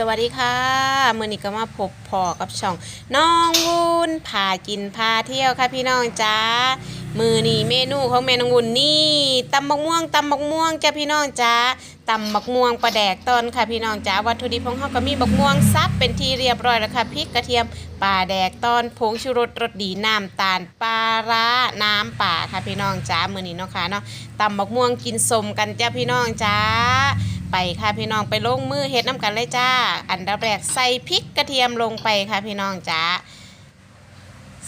สวัสดีค่ะมือนี้ก็มาพบพอกับช่องน้องวุ้นพากินพาเที่ยวค่ะพี่น้องจ้ามือนี้เมนูของแม่น้องวุ้นนี่ตำบักม่วงตำบักม่วงจ้าพี่น้องจ้าตำบักม่วงปลาแดกตอนค่ะพี่น้องจ้าวัตถุดิบของเขาก็มีบักม่วงซับเป็นที่เรียบร้อยแล้วค่ะพริกกระเทียมปลาแดกตอนผงชูรสรสดีน้ำตาลปลาร้าน้ำป่าค่ะพี่น้องจ้ามือนี้เนาะค่ะเนาะตำบักม่วงกินสมกันจ้าพี่น้องจ้า ไปค่ะพี่น้องไปลงมือเฮ็ดน้ำกันเลยจ้า อันดับแรกใส่พริกกระเทียมลงไปค่ะพี่น้องจ้า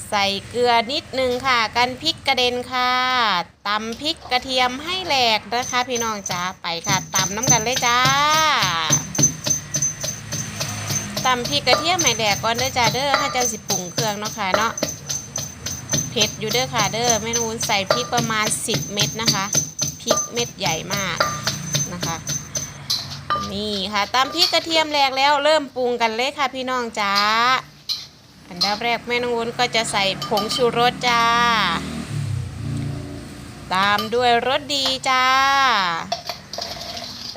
ใส่เกลือนิดนึงค่ะ กันพริกกระเด็นค่ะตำพริกกระเทียมให้แหลกนะคะ พี่น้องจ้าไปค่ะตำน้ำกันเลยจ้าตำพริกกระเทียมให้แหลกก่อนเด้อจ้าเด้อถ้าจะสิปรุงเครื่องเนาะค่ะเนาะเผ็ดอยู่เด้อค่ะเด้อเมนูใส่พริกประมาณ 10 เม็ดนะคะพริกเม็ดใหญ่มาก นี่ค่ะตามพริกกระเทียมแหลกแล้วเริ่มปรุงกันเลยค่ะพี่น้องจ้าอันดับแรกแม่น้องวุ้นก็จะใส่ผงชูรสจ้า ตามด้วยรสดีจ้า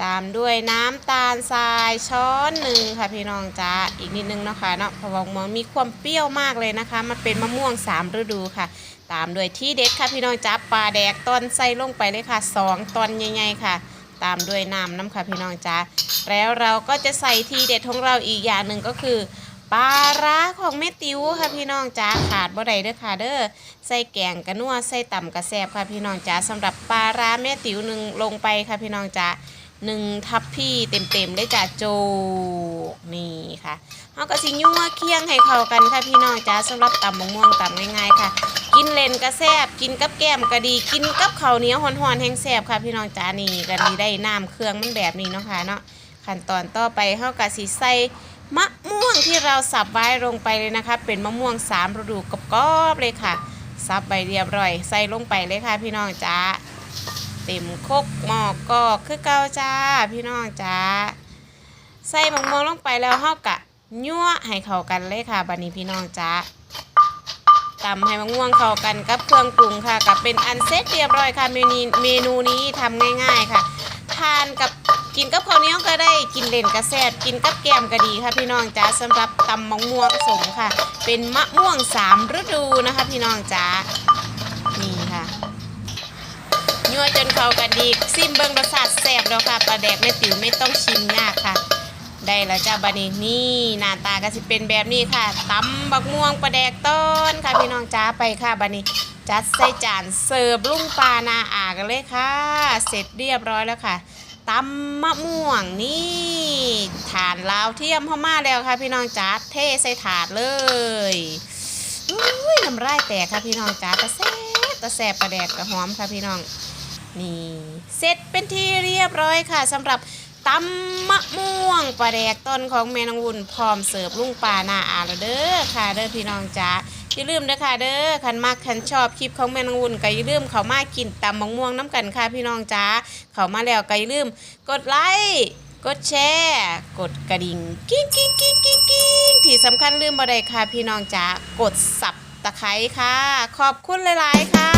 ตามด้วยน้ำตาลทรายช้อนหนึ่งค่ะพี่น้องจ้าอีกนิดนึงเนาะคะเนาะเพราะว่ามะม่วงมีความเปรี้ยวมากเลยนะคะ มันเป็นมะม่วงสามฤดูค่ะ ตามด้วยที่เด็ดค่ะพี่น้องจ้าปลาแดกตอนใส่ลงไปเลยค่ะสองตอนใหญ่ๆค่ะ ตามด้วยน้ำน้ำค่ะพี่น้องจ้าแล้วเราก็จะใส่ทีเด็ดของเราอีกอย่างหนึ่งก็คือปลาร้าของแม่ติ๋วค่ะพี่น้องจ้าขาดบ่ได้เด้อค่ะเด้อใส่แกงกระนัวใส่ต่ำกระแซบค่ะพี่น้องจ้าสำหรับปลาร้าแม่ติ๋วหนึ่งลงไปค่ะพี่น้องจ้าหนึ่งทัพพี่เต็มๆได้จ้าโจกนี่ค่ะ เขาก็สิยั่วเคี่ยงให้เข้ากันค่ะพี่น้องจ้าสำหรับตำมะม่วงตำง่ายๆค่ะ กินเลนก็แซบกินกับแก้มก็ดี กินกับข้าวเหนียวหอนๆแห้งแซบค่ะ พี่น้องจ้านี่ก็ดีได้น้ำเครื่องมันแบบนี้เนาะค่ะเนาะขั้นตอนต่อไปเฮากะสิใส่มะม่วงที่เราสับไว้ลงไปเลยนะคะ เป็นมะม่วงสามฤดูกรอบๆเลยค่ะสับใบเรียบร้อย ใส่ลงไปเลยค่ะ พี่น้องจ้าเต็มคกหม้อกอกคือเก่าจ้า พี่น้องจ้าใส่มะม่วงลงไปแล้วเฮากะ ยั่วให้เข้ากันเลยค่ะบัดนี้พี่น้องจ้าตำให้มะม่วงเข้ากันกับเครื่องปรุงค่ะ กับเป็นอันเสร็จเรียบร้อยค่ะเมนูเมนูนี้ทำง่าย ๆค่ะ ทานกับกินกับข้าวเหนียวก็ได้กินเล่นกระแซบกินกับแกมก็ดีค่ะพี่น้องจ้าสำหรับตำมะม่วงสมค่ะ เป็นมะม่วงสามฤดูนะคะพี่น้องจ้านี่ค่ะยั่วจนเข้ากันดีซิมเบิงรสชาติแซ่บแล้วค่ะปลาแดกแม่ติ๋วไม่ต้องชิมยากค่ะ ได้แล้วจ้าบานีนี่หน้าตาก็สิเป็นแบบนี้ค่ะตำบักม่วงปลาแดกต้นค่ะพี่น้องจ้าไปค่ะบานีจัดใส่จานเสิร์ฟลุงปลานาอากันเลยค่ะ เสร็จเรียบร้อยแล้วค่ะตำมะม่วงนี่ถานลาวเทียมเข้ามาแล้วค่ะ พี่น้องจ้าเทใส่ถาดเลยอุ้ยน้ำลายแตกค่ะพี่น้องจ้าตะแซ่บตะแซ่บปลาแดกกระหอมค่ะพี่น้องนี่เสร็จเป็นที่เรียบร้อยค่ะสำหรับ ตำมะม่วงปลาแดกต้นของแม่นางวุ่นพร้อมเสิร์ฟลุงปลาหน้าอาแล้วเด้อค่ะเด้อพี่น้องจ้าอย่าลืมเด้อค่ะเด้อคันมากคันชอบคลิปของแม่นางวุ่นก็อย่าลืมเขามากินตำมะม่วงน้ำกันค่ะพี่น้องจ้าเขามาแล้วก็อย่าลืม กดไลค์กดแชร์กดกระดิ่งกิ้งกิ้งกิ้งกิ้งกิ้งที่สำคัญลืมบ่ได้ค่ะพี่น้องจ้ากดสับตะไคร้ค่ะ ขอบคุณหลาย ๆ ค่ะ